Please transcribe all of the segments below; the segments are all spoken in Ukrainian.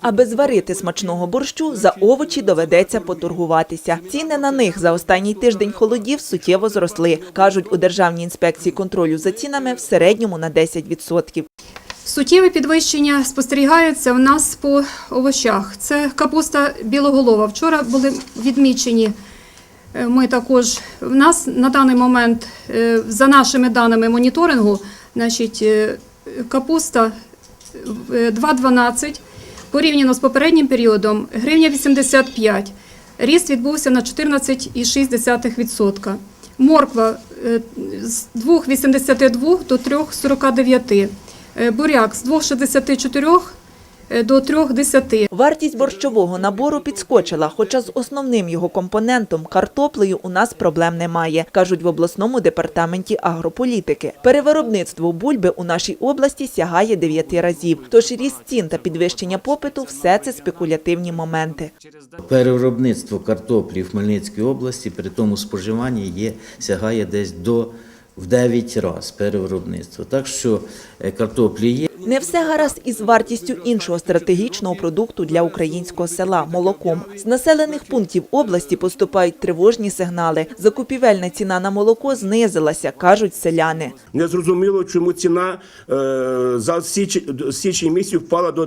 Аби зварити смачного борщу, за овочі доведеться поторгуватися. Ціни на них за останній тиждень холодів суттєво зросли, кажуть у Державній інспекції контролю за цінами в середньому на 10%. Суттєве підвищення спостерігається у нас по овочах. Це капуста білоголова. Вчора були відмічені. е, Ми також в нас на даний момент, е, за нашими даними моніторингу, значить, е, капуста е, 2,12 порівняно з попереднім періодом гривня 85. Ріст відбувся на 14,6%. Морква е, з 2,82 до 3,49. Е, Буряк з 2,64 е, до 3,10. Вартість борщового набору підскочила, хоча з основним його компонентом картоплею у нас проблем немає, кажуть в обласному департаменті агрополітики. Перевиробництво бульби у нашій області сягає 9 разів. Тож ріст цін та підвищення попиту все це спекулятивні моменти. Переробництво картоплі в Хмельницькій області при тому споживанні є, сягає десь до в 9 разів перевиробництво. Так що е, картоплі є. Не все гаразд із вартістю іншого стратегічного продукту для українського села молоком. З населених пунктів області поступають тривожні сигнали. Закупівельна ціна на молоко знизилася, кажуть селяни. Не зрозуміло, чому ціна е, за січень, місяць впала до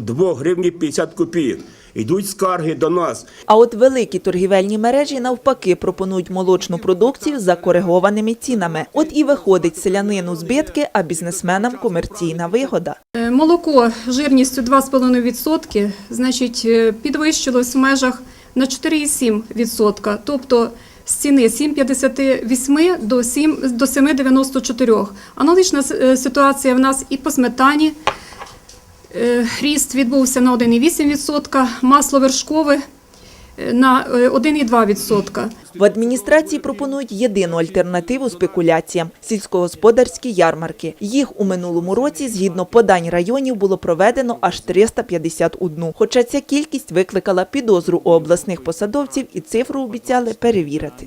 2 гривні 50 копійок. Йдуть скарги до нас. А от великі торгівельні мережі навпаки пропонують молочну продукцію за коригованими цінами. От і виходить селянину збитки, а бізнесменам комерційна вигода. Е, Молоко жирністю 2,5%, значить, е, підвищилось в межах на 4,7%, тобто з ціни 7,58 до 7 до 7,94. Аналогічна е, ситуація в нас і по сметані. Е, Ріст відбувся на 1,8%, масло вершкове е, на е, 1,2%. В адміністрації пропонують єдину альтернативу спекуляціям – сільськогосподарські ярмарки. Їх у минулому році, згідно подань районів, було проведено аж 351. Хоча ця кількість викликала підозру у обласних посадовців і цифру обіцяли перевірити.